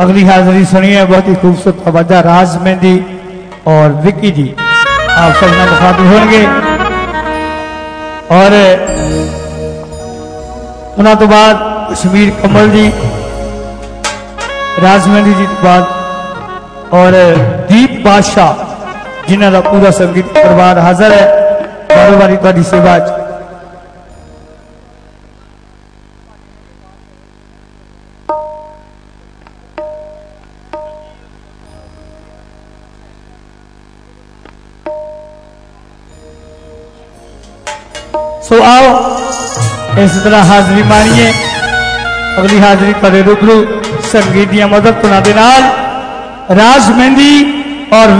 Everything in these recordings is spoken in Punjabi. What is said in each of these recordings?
अगली हाजिरी सुनिए, बहुत ही खूबसूरत आवाजा, राज मेहंदी और विक्की जी। आप सब मुखातिब होंगे। और उन्होंने तो बाद कश्मीर कमल जी, राज मेहंदी जी तो बाद, और दीप बादशाह, जिन्हों का पूरा संगीत परिवार हाजिर है। कारोबारी थोड़ी सेवा ਸੇਵਾ 'ਚ ਸੋ ਆਓ ਇਸ ਤਰ੍ਹਾਂ ਹਾਜ਼ਰੀ ਮਾਣੀਏ ਅਗਲੀ ਹਾਜ਼ਰੀ ਕਰੇ ਰੂਬਰੂ ਸੰਗੀਤ ਦੀਆਂ ਮਦਦ ਤੁਨਾਂ ਦੇ ਨਾਲ ਰਾਜ ਮਹਿੰਦੀ ਔਰ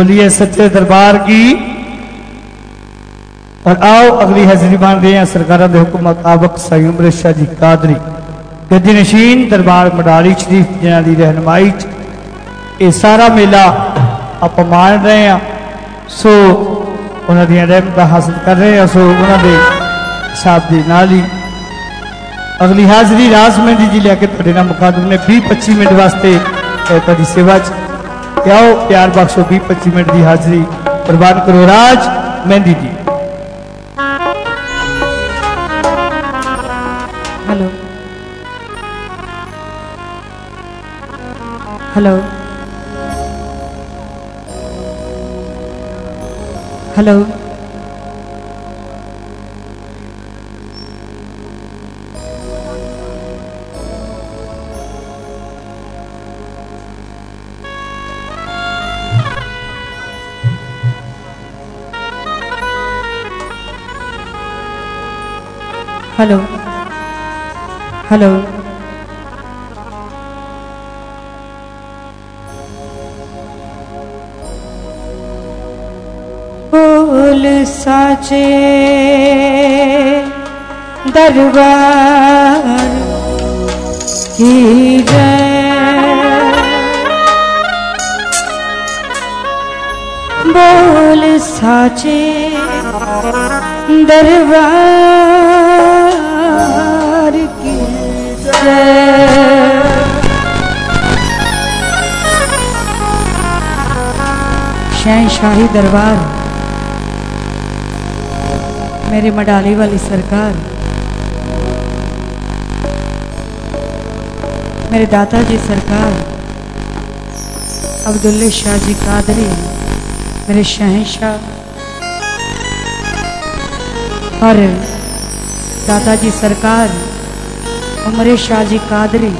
बोलिए सच्चे दरबार की और आओ अगली हाजिरी मान रहे हैं सरकार के हुक्म मुताबक सही उमर शाह जी कादरी गद्दी नशीन दरबार मडाली शरीफ जिन्हों की रहनुमाई ये सारा मेला आप मान रहे हैं सो उन्होंने रहमत हासिल कर रहे हैं सो उन्होंने हिसाब के नाल ही अगली हाजिरी राज मेहंदी जी लैके थोड़े ना मुकादम ने भी पच्ची मिनट वास्ते ਤੁਹਾਡੀ ਸੇਵਾ ਚ ਤੇ ਆਓ ਪਿਆਰ ਬਖਸ਼ੋ 20 25 ਮਿੰਟ ਦੀ ਹਾਜ਼ਰੀ ਪ੍ਰਵਾਨ ਕਰੋ ਰਾਜ ਮਹਿੰਦੀ ਜੀ हेलो। हेलो हेलो बोल साचे दरबार की जय। बोल साचे दरबार शाही दरबार, मेरी मडाली वाली सरकार, मेरे दाता जी सरकार, अब्दुल्ले शाह जी कादरी, मेरे शहनशाह, और दादाजी सरकार ਸਰਕਾਰ ਸ਼ਾਹ ਜੀ ਕਾਦਰੀ,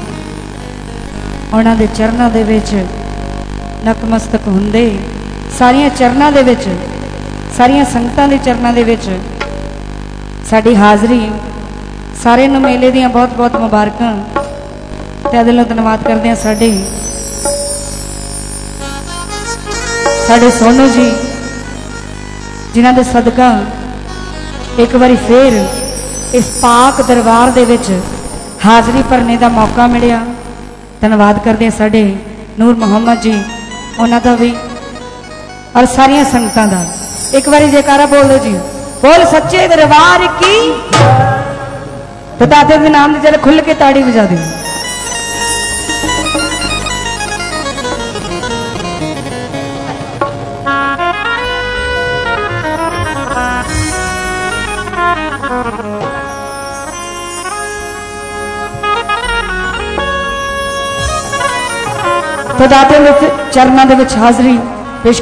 ਉਹਨਾਂ ਦੇ ਚਰਨਾਂ ਦੇ ਵਿੱਚ ਨਕਮਸਤਕ ਹੁੰਦੇ, ਸਾਰੀਆਂ ਚਰਨਾਂ ਦੇ ਵਿੱਚ, ਸਾਰੀਆਂ ਸੰਗਤਾਂ ਦੇ ਚਰਨਾਂ ਦੇ ਵਿੱਚ ਸਾਡੀ ਹਾਜ਼ਰੀ, ਸਾਰੇ ਨੂੰ ਮੇਲੇ ਦੀਆਂ ਬਹੁਤ ਬਹੁਤ ਮੁਬਾਰਕਾਂ ਤੇ ਦਿਲੋਂ ਧੰਨਵਾਦ ਕਰਦੇ ਹਾਂ ਸਾਡੇ ਸਾਡੇ ਸੋਨੂ ਜੀ, ਜਿਨ੍ਹਾਂ ਦੇ ਸਦਕਾ ਇੱਕ ਵਾਰੀ ਫੇਰ ਇਸ ਪਾਕ ਦਰਬਾਰ ਦੇ ਵਿੱਚ ਹਾਜ਼ਰੀ ਭਰਨੇ ਦਾ ਮੌਕਾ ਮਿਲਿਆ। ਧੰਨਵਾਦ ਕਰਦੇ ਹਾਂ ਸਾਡੇ ਨੂਰ ਮੁਹੰਮਦ ਜੀ, ਉਹਨਾਂ ਦਾ ਵੀ ਔਰ ਸਾਰੀਆਂ ਸੰਗਤਾਂ ਦਾ। ਇੱਕ ਵਾਰੀ ਜੈਕਾਰਾ ਬੋਲ ਦਿਓ ਜੀ। ਬੋਲ ਸੱਚੇ ਦਰਬਾਰ ਕੀ? ਤੇ ਨਾਮ ਦੇ ਜਦ ਖੁੱਲ ਕੇ ਤਾੜੀ ਵਜਾ ਦਿਓ। ਤੇ ਦਾਤੇ ਦੇ ਚਰਨਾਂ ਦੇ ਵਿੱਚ ਹਾਜ਼ਰੀ ਪੇਸ਼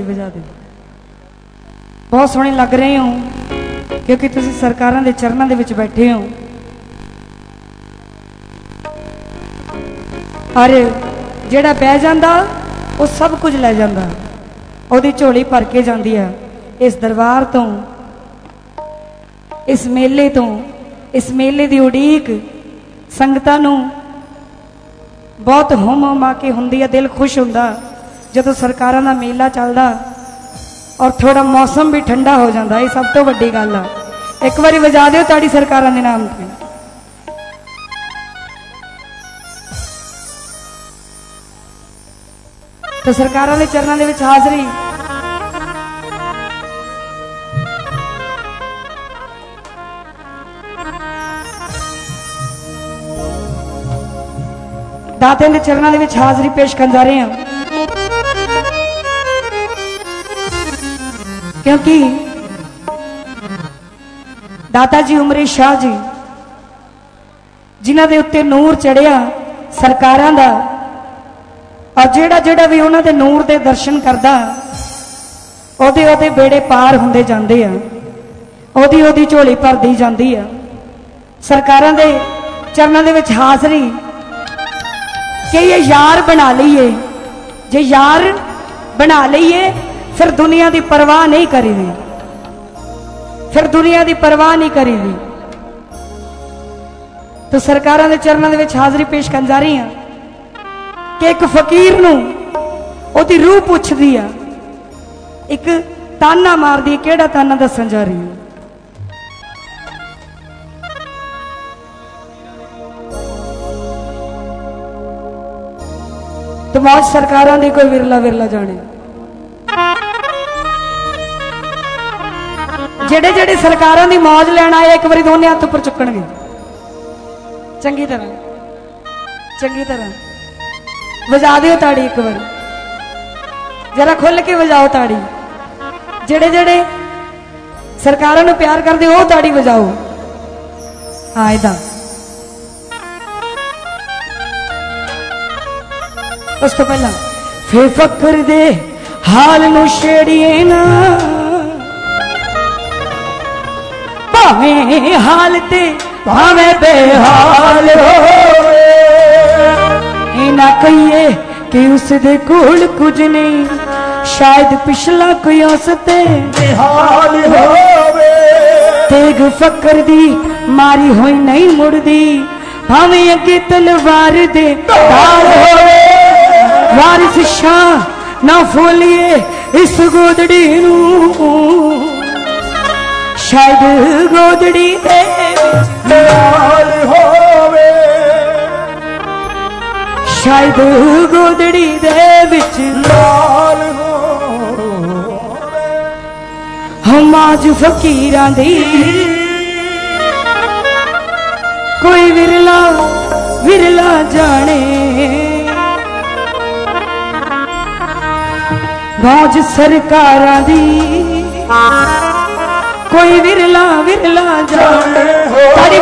ਤਾੜੀ ਵਜਾ ਦਿਓ। ਬਹੁਤ ਸੋਹਣੇ ਲੱਗ ਰਹੇ ਹੋ, ਕਿਉਂਕਿ ਤੁਸੀਂ ਸਰਕਾਰਾਂ ਦੇ ਚਰਨਾਂ ਦੇ ਵਿੱਚ ਬੈਠੇ ਹੋ। ਔਰ ਜਿਹੜਾ ਬਹਿ ਜਾਂਦਾ, ਉਹ ਸਭ ਕੁਝ ਲੈ ਜਾਂਦਾ। ਉਹਦੀ ਝੋਲੀ ਭਰ ਕੇ ਜਾਂਦੀ ਆ, ਇਸ ਦਰਬਾਰ ਤੋਂ, ਇਸ ਮੇਲੇ ਤੋਂ, ਇਸ ਮੇਲੇ ਦੀ ਉਡੀਕ, ਸੰਗਤਾਂ ਨੂੰ ਬਹੁਤ ਹੁਮ ਹੁਮਾ ਕੇ ਹੁੰਦੀ ਆ, ਦਿਲ ਖੁਸ਼ ਹੁੰਦਾ। ਜਦੋਂ ਸਰਕਾਰਾਂ ਦਾ ਮੇਲਾ ਚੱਲਦਾ ਔਰ ਥੋੜਾ ਮੌਸਮ ਵੀ ਠੰਡਾ ਹੋ ਜਾਂਦਾ, ਇਹ ਸਭ ਤੋਂ ਵੱਡੀ ਗੱਲ ਆ। ਇੱਕ ਵਾਰੀ ਵਜਾ ਦਿਓ ਤਾੜੀ ਸਰਕਾਰਾਂ ਦੇ ਨਾਮ ਤੇ। ਤੇ ਸਰਕਾਰਾਂ ਦੇ ਚਰਨਾਂ ਦੇ ਵਿੱਚ ਹਾਜ਼ਰੀ। ਦਾਤਿਆਂ ਦੇ ਚਰਨਾਂ ਦੇ ਵਿੱਚ ਹਾਜ਼ਰੀ ਪੇਸ਼ ਕਰਨ ਜਾ ਰਹੇ ਹਾਂ। ਕਿਉਂਕਿ ਦਾਤਾ ਜੀ ਉਮਰੇ ਸ਼ਾਹ ਜੀ, ਜਿਨ੍ਹਾਂ ਦੇ ਉੱਤੇ ਨੂਰ ਚੜਿਆ ਸਰਕਾਰਾਂ ਦਾ, ਔਰ ਜਿਹੜਾ ਜਿਹੜਾ ਵੀ ਉਹਨਾਂ ਦੇ ਨੂਰ ਦੇ ਦਰਸ਼ਨ ਕਰਦਾ, ਉਹਦੇ ਉਹਦੇ ਬੇੜੇ ਪਾਰ ਹੁੰਦੇ ਜਾਂਦੇ ਆ, ਉਹਦੀ ਉਹਦੀ ਝੋਲੀ ਭਰਦੀ ਜਾਂਦੀ ਆ। ਸਰਕਾਰਾਂ ਦੇ ਚਰਨਾਂ ਦੇ ਵਿੱਚ ਹਾਜ਼ਰੀ ਕਿ ਇਹ ਯਾਰ ਬਣਾ ਲਈਏ, ਜੇ ਯਾਰ ਬਣਾ ਲਈਏ ਫਿਰ ਦੁਨੀਆ ਦੀ ਪਰਵਾਹ ਨਹੀਂ ਕਰੀਦੀ ਫਿਰ ਦੁਨੀਆ ਦੀ ਪਰਵਾਹ ਨਹੀਂ ਕਰੀਦੀ ਤਾਂ ਸਰਕਾਰਾਂ ਦੇ ਚਰਨਾਂ ਦੇ ਵਿੱਚ ਹਾਜ਼ਰੀ ਪੇਸ਼ ਕਰਨ ਜਾ ਰਹੀ ਹਾਂ ਕਿ ਇੱਕ ਫਕੀਰ ਨੂੰ ਉਹਦੀ ਰੂਹ ਪੁੱਛਦੀ ਆ, ਇੱਕ ਤਾਨਾ ਮਾਰਦੀ ਕਿਹੜਾ ਤਾਨਾ ਦੱਸਣ ਜਾ ਰਹੀ ਹਾਂ। ਤੇ ਮੌਜ ਸਰਕਾਰਾਂ ਦੀ ਕੋਈ ਵਿਰਲਾ ਵਿਰਲਾ ਜਾਣੇ। ਜਿਹੜੇ ਜਿਹੜੇ ਸਰਕਾਰਾਂ ਦੀ ਮੌਜ ਲੈਣ ਆਏ, ਇੱਕ ਵਾਰੀ ਦੋਨੇ ਹੱਥ ਉੱਪਰ ਚੁੱਕਣਗੇ। ਚੰਗੀ ਤਰ੍ਹਾਂ। ਚੰਗੀ ਤਰ੍ਹਾਂ। ਵਜਾ ਦਿਓ ਤਾੜੀ ਇੱਕ ਵਾਰ। ਜਰਾ ਖੁੱਲ ਕੇ ਵਜਾਓ ਤਾੜੀ। ਜਿਹੜੇ ਜਿਹੜੇ ਸਰਕਾਰਾਂ ਨੂੰ ਪਿਆਰ ਕਰਦੇ, ਉਹ ਤਾੜੀ ਵਜਾਓ। ਹਾਂ ਇਦਾਂ ਉਸ ਤੋਂ ਪਹਿਲਾਂ, ਫੇ ਫਕਰ ਦੇ ਹਾਲ ਨੂੰ ਛੇੜੀਏ ਨਾ। ਭਾਵੇਂ ਹਾਲ ਭਾਵੇਂ ਬੇਹਾਲ ਹੋਵੇ। ਇਹ ਨਾ ਕਹੀਏ ਕਿ ਉਸ ਦੇ ਕੋਲ ਕੁਝ ਨਹੀਂ, ਸ਼ਾਇਦ ਪਿਛਲਾ ਕੋਈ ਉਸ ਤੇ ਹਾਲ ਹੋਵੇ। ਤੇਗ ਫਕਰ ਦੀ ਮਾਰੀ ਹੋਈ ਨਹੀਂ ਮੁੜਦੀ, ਭਾਵੇਂ ਅੱਗੇ ਤਲਵਾਰ ਦੇ ਤਾਰ ਹੋਵੇ। ਵਾਰਿਸ ਸ਼ਾਹ, ਨਾ ਫੋਲੀਏ ਇਸ ਗੋਦੜੀ ਨੂੰ। ਸ਼ਾਇਦ ਗੋਦੜੀ ਦੇ ਵਿੱਚ ਹਾਲ ਹੋਵੇ। ਸ਼ਾਇਦ ਗੋਦੜੀ ਦੇ ਵਿੱਚ ਲਾਲ ਹੋਵੇ। ਹਮਾਜ ਫਕੀਰਾਂ ਦੀ ਕੋਈ ਵਿਰਲਾ ਵਿਰਲਾ ਜਾਣੇ। ਬਾਜ ਸਰਕਾਰਾਂ ਦੀ ਕੋਈ ਵਿਰਲਾ ਵਿਰਲਾ ਜਾਣੇ ਤਾੜੀ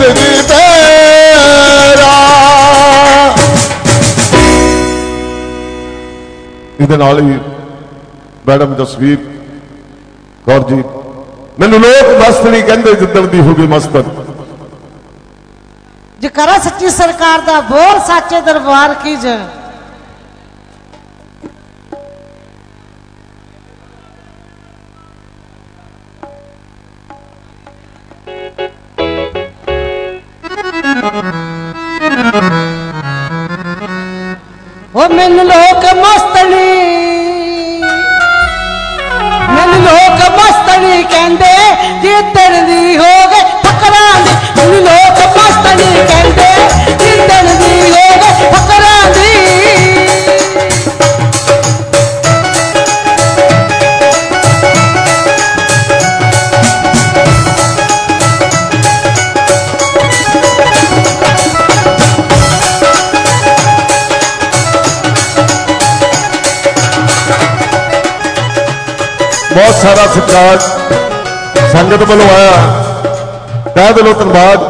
ਮਦਨੀ ਤੇਰਾ ਇਹਦੇ ਨਾਲ ਹੀ ਮੈਡਮ ਜਸਵੀਰ ਕੌਰ ਜੀ, ਮੈਨੂੰ ਲੋਕ ਮਸਤ ਮਸਤਰੀ ਕਹਿੰਦੇ ਜਿੱਦਣ ਦੀ ਹੋ ਗਈ ਮਸਤਰ ਜਕਰਾ ਸੱਚੀ ਸਰਕਾਰ ਦਾ ਬੋਲ ਸਾਚੇ ਦਰਬਾਰ ਕੀ ਜ ਜਿੱਦਣ ਦੀ ਹੋ ਗਏ ਫਕਰਾਂ ਦੀ, ਮੈਨੂੰ ਲੋਕ ਮਸਤਣੀ ਕਹਿੰਦੇ। ਜਿੱਦਣ ਦੀ ਹੋ ਗਏ ਫਕਰਾਂ ਦੀ। ਬਹੁਤ ਸਾਰਾ ਸਤਿਕਾਰ। ਸੰਗਤ ਵੱਲੋਂ ਆਇਆ। ਤਹਿ ਦਿਲੋਂ ਧੰਨਵਾਦ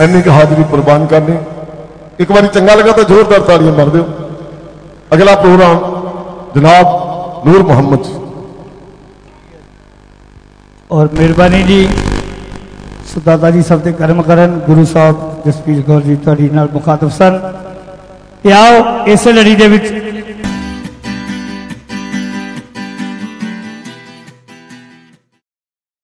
ਇੰਨੀ ਕੁ ਹਾਜ਼ਰੀ ਪ੍ਰਵਾਨ ਕਰਨੀ। ਇੱਕ ਵਾਰੀ ਚੰਗਾ ਲੱਗਾ ਤਾਂ ਜ਼ੋਰਦਾਰ ਤਾੜੀਆਂ ਮਾਰ ਦਿਓ। ਅਗਲਾ ਪ੍ਰੋਗਰਾਮ ਜਨਾਬ ਨੂਰ ਮੁਹੰਮਦ ਜੀ। ਔਰ ਮਿਹਰਬਾਨੀ ਜੀ, ਸੁਦਾਤਾ ਜੀ ਸਭ ਤੇ ਕਰਮ ਕਰਨ, ਗੁਰੂ ਸਾਹਿਬ ਜਸਪੀਰ ਕੌਰ ਜੀ ਤੁਹਾਡੀ ਨਾਲ ਮੁਖਾਤਬ ਸਨ। ਤੇ ਆਓ ਇਸੇ ਲੜੀ ਦੇ ਵਿੱਚ